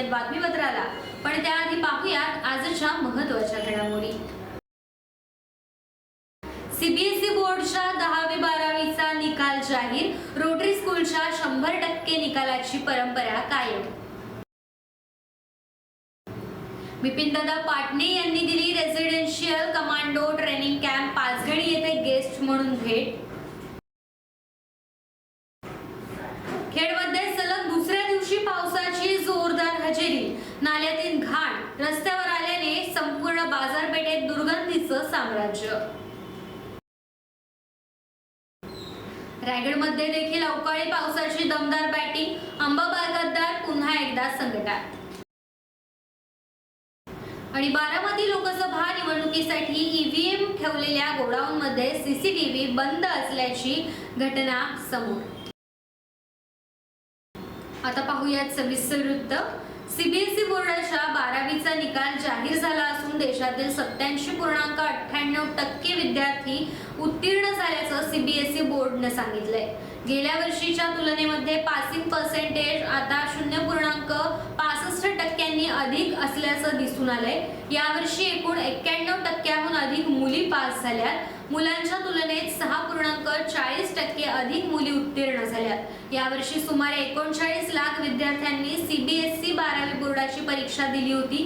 ऐकूयात बातमीपत्राला. पण त्याआधी पाहूयात आजच्या महत्त्वाच्या घडामोडी. सीबीएसई बोर्डच्या दहावी बारावीचा निकाल जाहीर. रोटरी स्कूलच्या शंभर टक्के निकालाची परंपरा कायम. बिपिनदादा पाटणे यांनी दिली residential commando training camp Panchgani येथे गेस्ट म्हणून भेट खेडमध्ये सलग दुसऱ्या दिवशी पावसाची जोरदार हजेरी नाल्यातील घाण रस्त्यावर आल्याने संपूर्ण बाजारपेठेत दुर्गंधीचं साम्राज्य. रायगडमध्ये देखील अवकाळी पावसाची दमदार बॅटिंग आंबा पुन्हा एकदा संकटात. आणि बारामती लोकसभा निवडणुकीसाठी ईव्हीएम ठेवलेल्या गोडाऊनमध्ये सीसीटीव्ही बंद असल्याची घटना समोर. आता पाहूयात सविस्तर वृत्त. सीबीएसई बोर्डाच्या बारावीचा निकाल जाहीर झाला असून देशातील सत्याऐंशी पूर्णांक अठ्ठ्याण्णव टक्के विद्यार्थी उत्तीर्ण झाल्याचं सीबीएसई बोर्डनं सांगितलंय. गेल्या वर्षीच्या तुलनेमध्ये पासिंग पर्सेंटेज आता शून्य पूर्णांक पासष्ट टक्क्यांनी अधिक असल्याचं दिसून आलंय. यावर्षी एकूण एक्क्याण्णव टक्क्याहून अधिक मुली पास झाल्यात. मुलांच्या तुलनेत सहा पूर्णांक चाळीस टक्के अधिक मुली उत्तीर्ण झाल्यात यावर्षी सुमारे एकोणचाळीस लाख विद्यार्थ्यांनी सीबीएसई बारावी बोर्डाची परीक्षा दिली होती.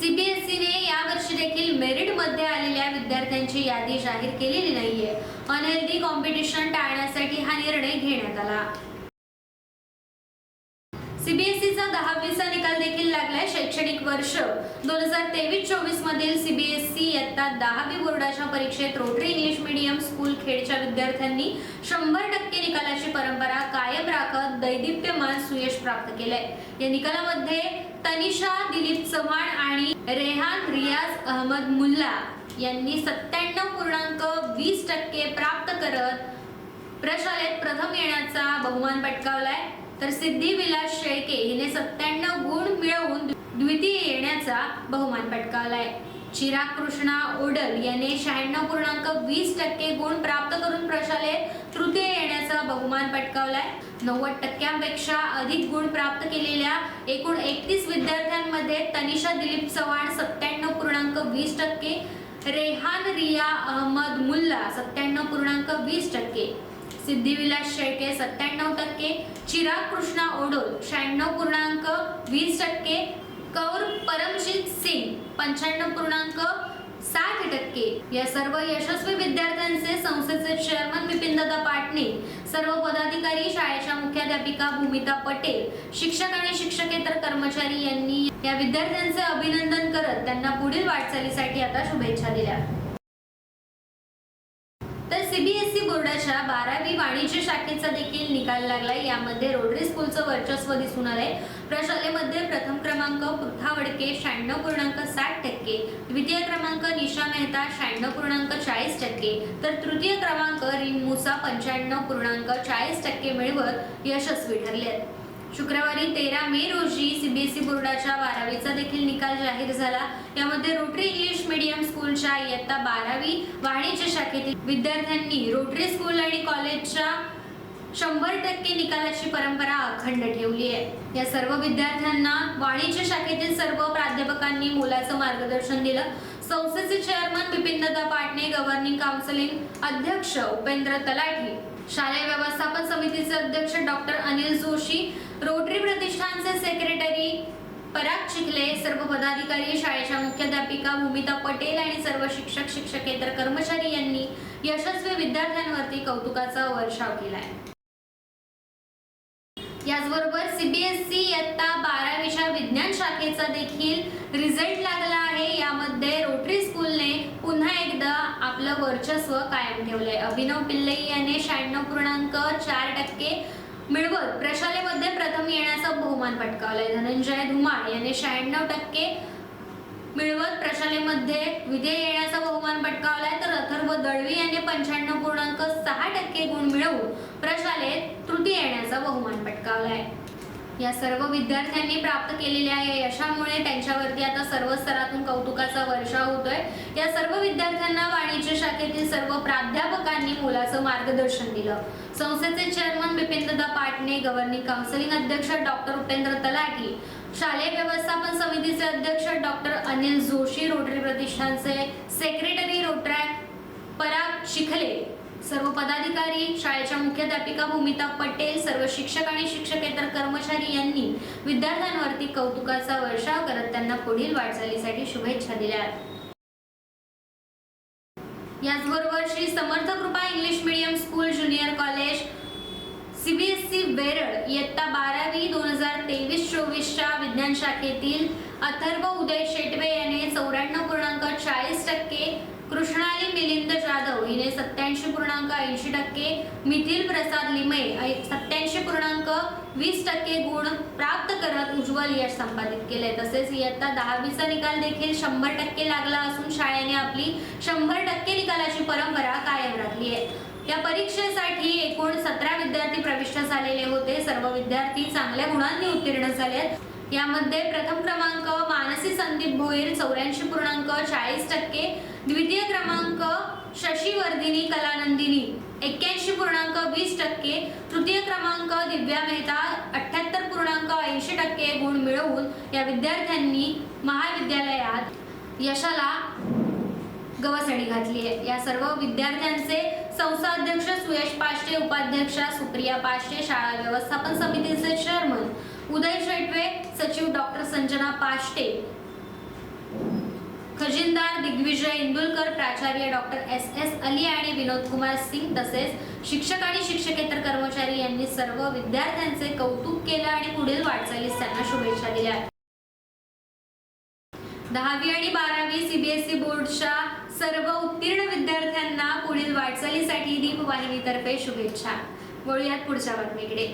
सीबीएसईने यावर्षी देखील मेरिटमध्ये आलेल्या विद्यार्थ्यांची यादी जाहीर केलेली नाहीये. अनहेल्दी कॉम्पिटिशन टाळण्यासाठी हा निर्णय घेण्यात आला सीबीएसईचा दहावीचा निकाल देखील लागलाय शैक्षणिक वर्ष दोन हजार तेवीस चोवीस मधील सीबीएसई इयत्ता दहावी बोर्डाच्या परीक्षेत रोटरी इंग्लिश मीडियम स्कूल खेडच्या विद्यार्थ्यांनी शंभर टक्के निकालाची परंपरा कायम राखत दैदिप्यमान सुयश प्राप्त केलंय. या निकालामध्ये तनिषा दिलीप चव्हाण आणि रेहान रियाज अहमद मुल्ला यांनी सत्त्याण्णव पूर्णांक वीस टक्के प्राप्त करत प्रशालेत प्रथम येण्याचा बहुमान पटकावलाय. तर सिद्धी विलास शेळके हिने सत्त्याण्णव गुण मिळवून द्वितीय येण्याचा बहुमान पटकावलाय. चिराग कृष्णा ओडल याने शहाण्णव पूर्णांक वीस टक्के गुण प्राप्त करून प्रशालेत तृतीय येण्याचा बहुमान पटकावलाय. नव्वद टक्क्यांपेक्षा अधिक गुण प्राप्त केलेल्या एकूण एकतीस विद्यार्थ्यांमध्ये तनिषा दिलीप चव्हाण सत्त्याण्णव पूर्णांक वीस टक्के रेहान रिया अहमद मुल्ला सत्त्याण्णव पूर्णांक वीस टक्के सिद्धिविलास शेळके सत्त्याण्णव टक्के चिराग कृष्णा ओडोल शहाण्णव पूर्णांक वीस टक्के कौर परमजीत सिंग पंच्याण्णव पूर्णांक साठ टक्के. या सर्व यशस्वी विद्यार्थ्यांचे संस्थेचे चेअरमन बिपिनदादा पाटणे सर्व पदाधिकारी शाळेच्या मुख्याध्यापिका भूमिता पटेल शिक्षक आणि शिक्षकेतर कर्मचारी यांनी या विद्यार्थ्यांचे अभिनंदन करत त्यांना पुढील वाटचालीसाठी आता शुभेच्छा दिल्या तर सीबीएसई E बोर्डाच्या बारावी वाणिज्य देखील निकाल लागलाय. यामध्ये रोटरी स्कूलचं वर्चस्व दिसून आलंय. प्रशालेमध्ये प्रथम क्रमांक पृथा वडके शहाण्णव पूर्णांक साठ टक्के. द्वितीय क्रमांक निशा मेहता शहाण्णव पूर्णांक चाळीस टक्के. तर तृतीय क्रमांक रिन मुसा पंच्याण्णव पूर्णांक चाळीस टक्के मिळवत यशस्वी ठरले आहेत शुक्रवारी तेरा मे रोजी सीबीएसई बोर्डाच्या बारावीचा देखील निकाल जाहीर झाला. यामध्ये रोटरी इंग्लिश मीडियम स्कूलच्या इयत्ता बारावी वाणिज्य शाखेतील विद्यार्थ्यांनी रोटरी स्कूल आणि कॉलेजच्या शंभर टक्के निकालाची परंपरा अखंड ठेवली आहे. या सर्व विद्यार्थ्यांना वाणिज्य शाखेतील सर्व प्राध्यापकांनी मोलाचं मार्गदर्शन दिलं. संस्थेचे chairman Bipindada Patne governing counselling अध्यक्ष उपेंद्र तलाठी शालेय व्यवस्थापन समितीचे अध्यक्ष डॉक्टर अनिल जोशी रोटरी प्रतिष्ठानचे सेक्रेटरी पराग चिखले सर्व पदाधिकारी शाळेच्या मुख्याध्यापिका भूमिता पटेल आणि सर्व शिक्षक शिक्षकेतर कर्मचारी यांनी यशस्वी विद्यार्थ्यांवरती कौतुकाचा वर्षाव केलाय. याचबरोबर सीबीएसई इयत्ता बारावीच्या विज्ञान शाखेचा देखील रिझल्ट लागला आहे. यामध्ये रोटरी स्कूलने पुन्हा एकदा आपलं वर्चस्व कायम ठेवलंय. अभिनव पिल्लई याने शहाण्णव पूर्णांक चार टक्के मिळवत प्रशालेमध्ये प्रथम येण्याचा बहुमान पटकावलाय. धनंजय धुमाळ याने शहाण्णव टक्के मिळवत प्रशालेमध्ये विजय क्रमांक पटकावलाय तर अथर्व दळवी यांनी पंच्याण्णव पूर्णांक सहा टक्के गुण मिळवून प्रशालेत तृतीय येण्याचा बहुमान पटकावलाय. या सर्व विद्यार्थ्यांनी प्राप्त केलेल्या या यशामुळे त्यांच्यावरती आता सर्व स्तरातून कौतुकाचा वर्षाव होतोय. या सर्व विद्यार्थ्यांना वाणिज्य शाखेतील सर्व प्राध्यापकांनी मोलाचं मार्गदर्शन दिलं. संस्थेचे चेअरमन बिपेंद्रदा पाटणे गव्हर्निंग काउन्सिलिंग अध्यक्ष डॉक्टर उपेंद्र तलाठी शालेय व्यवस्थापन समितीचे अध्यक्ष डॉक्टर अनिल जोशी रोटरी प्रतिष्ठानचे सेक्रेटरी रोटरॅक पराग शिखले सर्व पदाधिकारी शाळेच्या मुख्याध्यापिका भूमिता पटेल सर्व शिक्षक आणि शिक्षकेतर कर्मचारी यांनी विद्यार्थ्यांवरती कौतुकाचा वर्षाव करत त्यांना पुढील वाटचालीसाठी शुभेच्छा दिल्या. याचबरोबर Shri Samarth Krupa English medium school junior college CBSE Veral इयत्ता बारावी दोन हजार तेवीस चोवीसच्या विज्ञान शाखेतील अथर्व उदय शेटवे याने चौऱ्याण्णव पूर्णांक चाळीस टक्के कृष्णाली मिलिंद जाधव हिने सत्याऐंशी पूर्णांक ऐंशी टक्के मिथिल प्रसाद लिमये सत्याऐंशी पूर्णांक वीस टक्के गुण प्राप्त करत उज्ज्वल यश संपादित केले तसेच इयत्ता दहावीचा निकाल देखील शंभर टक्के लागला असून शाळेने आपली शंभर टक्के निकालाची परंपरा कायम राखली आहे. या परीक्षेसाठी एकूण सतरा विद्यार्थी प्रविष्ट झालेले होते. सर्व विद्यार्थी चांगल्या गुणांनी उत्तीर्ण झाले यामध्ये प्रथम क्रमांक मानसी संदीप भोईर चौऱ्याऐंशी पूर्णांक चाळीस टक्के द्वितीय क्रमांक शशी वर्धिनी कलानंदिनी एक्क्याऐंशी पूर्णांक वीस टक्के तृतीय क्रमांक दिव्या मेहता अठ्ठ्याहत्तर पूर्णांक ऐंशी टक्के गुण मिळवून या विद्यार्थ्यांनी महाविद्यालयात यशाला गवसणी घातली आहे. या सर्व विद्यार्थ्यांचे संस्थाध्यक्ष सुयश पाष्टे उपाध्यक्षा सुप्रिया पाष्टे शाळा व्यवस्थापन समितीचे चेअरमन उदय शेटवे सचिव डॉक्टर संजना पाष्टे खजिनदार दिग्विजय इंदुलकर प्राचार्य डॉक्टर एस एस अली आणि विनोद कुमार सिंग तसेच शिक्षक आणि शिक्षकेतर कर्मचारी यांनी सर्व विद्यार्थ्यांचे कौतुक केलं आणि पुढील वाटचालीस त्यांना शुभेच्छा दिल्या. दहावी आणि बारावी सीबीएसई बोर्डच्या सर्व उत्तीर्ण विद्यार्थ्यांना पुढील वाटचालीसाठी दीप शुभेच्छा. वळूयात पुढच्या बातमीकडे.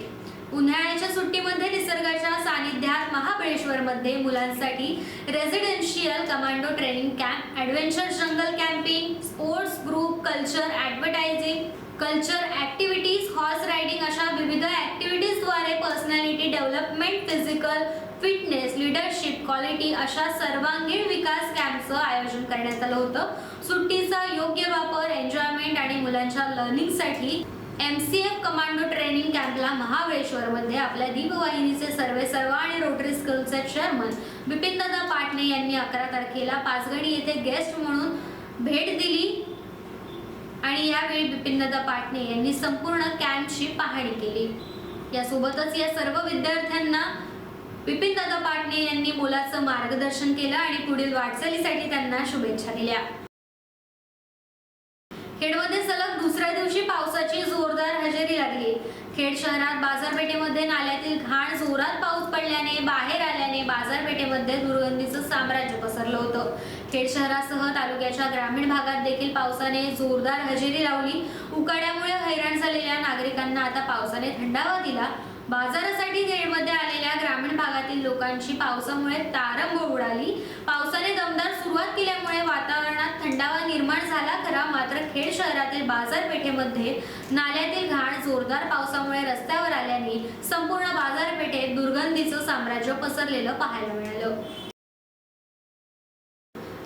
उन्हाळ्याच्या सुट्टीमध्ये निसर्गाच्या सानिध्यात महाबळेश्वर मध्ये मुलांसाठी residential commando training camp adventure jungle camping sports group culture advertising culture activities horse riding अशा विविध ॲक्टिव्हिटीजद्वारे personality development physical fitness leadership quality अशा सर्वांगीण विकास कॅम्पचं आयोजन करण्यात आलं होतं. सुट्टीचा योग्य वापर एन्जॉयमेंट आणि मुलांच्या लर्निंगसाठी M C F commando training कॅम्पला महाबळेश्वरमध्ये आपल्या दीपवाहिनीचे सर्वे सर्व आणि रोटरी स्कूलचे चेअरमन बिपिनदादा पाटणे यांनी अकरा तारखेला पाचगणी येथे गेस्ट म्हणून भेट दिली. आणि यावेळी बिपिनदादा पाटणे यांनी संपूर्ण कॅम्पची पाहणी केली. यासोबतच या सर्व विद्यार्थ्यांना विपिन दादा पाटणे यांनी मुलाचं मार्गदर्शन केलं आणि पुढील वाटचालीसाठी त्यांना शुभेच्छा दिल्या. खेडमध्ये सलग दुसऱ्या दिवशी पावसाची जोरदार हजेरी लागली. खेड शहरात बाजारपेठेमध्ये नाल्यातील घाण जोरात पाऊस पडल्याने बाहेर आल्याने बाजारपेठेमध्ये दुर्गंधीचं साम्राज्य पसरलं होतं. खेड शहरासह तालुक्याच्या ग्रामीण भागात देखील पावसाने जोरदार हजेरी लावली. उकाड्यामुळे हैराण झालेल्या नागरिकांना आता पावसाने थंडावा दिला. बाजारासाठी खेडमध्ये आलेल्या ग्रामीण भागातील लोकांची पावसामुळे तारंग उडाली. पावसाने दमदार सुरुवात केल्यामुळे वातावरणात थंडावा निर्माण झाला. खरा मात्र खेड शहरातील बाजारपेठेमध्ये नाल्यातील घाण जोरदार पावसामुळे रस्त्यावर आल्याने संपूर्ण बाजारपेठेत दुर्गंधीचं साम्राज्य पसरलेलं पाहायला मिळालं.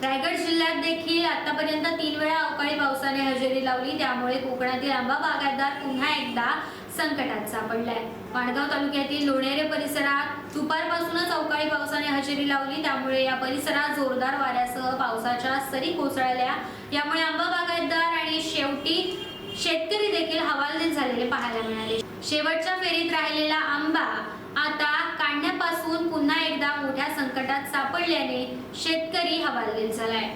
रायगड जिल्ह्यात देखील आतापर्यंत तीन वेळा अवकाळी पावसाने हजेरी लावली. त्यामुळे कोकणातील आंबा बागायतदार पुन्हा एकदा संकटात सापडलाय वाडगाव तालुक्यातील लोणेरे परिसरात दुपारपासूनच अवकाळी पावसाने हजेरी लावली. त्यामुळे या परिसरात जोरदार वाऱ्यासह पावसाच्या सरी कोसळल्या. यामुळे आंबा बागायतदार आणि शेवटी शेतकरी देखील हवालदिल झालेले पाहायला मिळाले. शेवटच्या फेरीत राहिलेला आंबा आता काढण्यापासून पुन्हा एकदा मोठ्या संकटात सापडल्याने शेतकरी हवालदिल झालाय.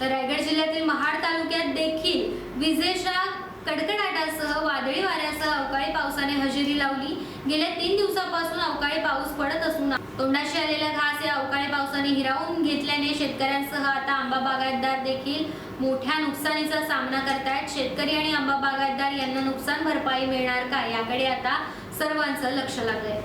तर रायगड जिल्ह्यातील महाड तालुक्यात देखील विजेच्या कडकडाटासह वादळी वाऱ्यासह अवकाळी पावसाने हजेरी लावली. गेल्या तीन दिवसापासून अवकाळी पाऊस पडत असून तोंडाशी आलेला घास या अवकाळी पावसाने हिरावून घेतल्याने शेतकऱ्यांसह आता आंबा बागायतदार देखील मोठ्या नुकसानीचा सामना करतायत. शेतकरी आणि आंबा बागायतदार यांना नुकसान भरपाई मिळणार का याकडे आता सर्वांचं लक्ष लागलंय.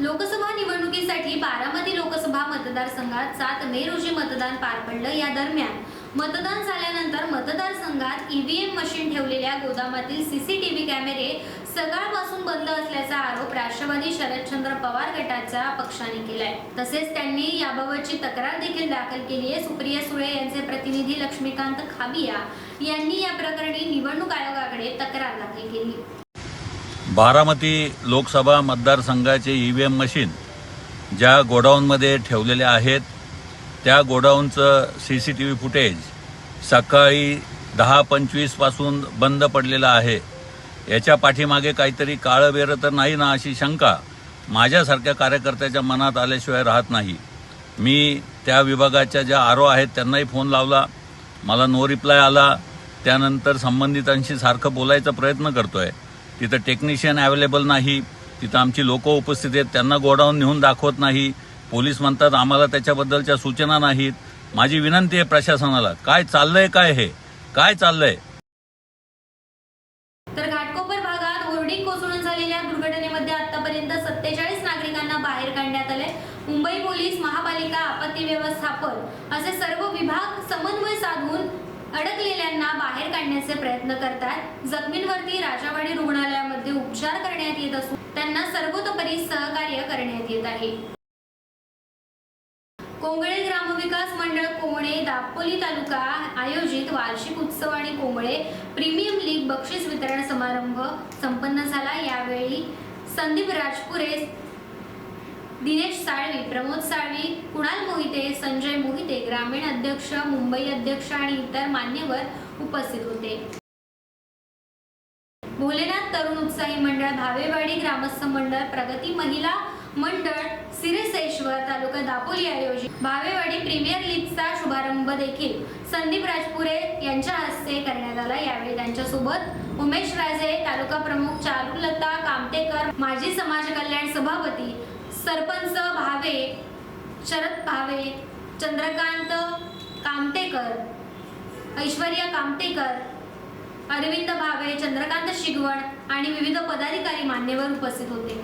लोकसभा निवडणुकीसाठी बारामती लोकसभा मतदारसंघात सात मे रोजी मतदान पार पडलं. या दरम्यान मतदान झाल्यानंतर मतदारसंघात ईव्हीएम मशीन ठेवलेल्या गोदामातील सीसीटीव्ही कॅमेरे सकाळपासून बंद असल्याचा आरोप राष्ट्रवादी शरदचंद्र पवार गटाच्या पक्षाने केलाय. तसेच त्यांनी याबाबतची तक्रार देखील दाखल केली आहे. सुप्रिया सुळे यांचे प्रतिनिधी लक्ष्मीकांत खाबिया यांनी या प्रकरणी निवडणूक आयोगाकडे तक्रार दाखल केली. बारामती लोकसभा मतदारसंघाचे ई व्ही एम मशीन ज्या गोडाऊनमध्ये ठेवलेल्या आहेत त्या गोडाऊनचं C C T V footage सकाळी दहा पंचवीसपासून बंद पडलेलं आहे. याच्या पाठीमागे काहीतरी काळं बेरं तर नाही ना अशी शंका माझ्यासारख्या कार्यकर्त्याच्या मनात आल्याशिवाय राहत नाही. मी त्या विभागाच्या ज्या आरो आहेत त्यांनाही फोन लावला. मला नो रिप्लाय आला. त्यानंतर संबंधितांशी सारखं बोलायचा प्रयत्न करतो आहे तिथं टेक्निशियन अवेलेबल नाही. तिथं आमची लोकं उपस्थित आहेत. त्यांना गोडाऊन नेऊन दाखवत नाही. पोलीस म्हणतात आम्हाला त्याच्याबद्दलच्या सूचना नाहीत. माझी विनंती आहे प्रशासनाला. काय चाललंय काय हे? काय चाललंय? तर घाटकोपर भागात होर्डिंग कोसळून झालेल्या दुर्घटनेमध्ये आतापर्यंत सत्तेचाळीस नागरिकांना बाहेर काढण्यात आले मुंबई पोलीस महापालिका आपत्ती व्यवस्थापन असे सर्व विभाग समन्वय साधून अडकलेल्यांना बाहेर काढण्याचे प्रयत्न करतात. जखमींवरती राजावाडी रुग्णालयामध्ये उपचार करण्यात येत असून त्यांना सर्वतोपरी सहकार्य करण्यात येत आहे. कोंगळे ग्रामविकास मंडळ कोंगणे दापोली तालुका आयोजित वार्षिक उत्सव आणि कोंबळे प्रीमियम लीग बक्षीस वितरण समारंभ संपन्न झाला. यावेळी संदीप राजपुरे दिनेश साळवी प्रमोद साळवी कुणाल मोहिते संजय मोहिते ग्रामीण अध्यक्ष मुंबई अध्यक्ष आणि इतर मान्यवर उपस्थित होते. भोलेनाथ तरुण उत्साही मंडळ भावेवाडी ग्रामस्थ मंडळ प्रगती महिला मंडळ सिरसेश्वर तालुका दापोली आयोजित भावेवाडी प्रीमियर लीगचा शुभारंभ देखील संदीप राजपुरे यांच्या हस्ते करण्यात आला. यावेळी त्यांच्यासोबत उमेश राजे तालुका प्रमुख चारुलता कामतेकर माजी समाज कल्याण सभापती सरपंच भावे शरद भावे चंद्रकांत कामतेकर ऐश्वर्या कामतेकर अरविंद भावे चंद्रकांत शिगवण आणि विविध पदाधिकारी मान्यवर उपस्थित होते.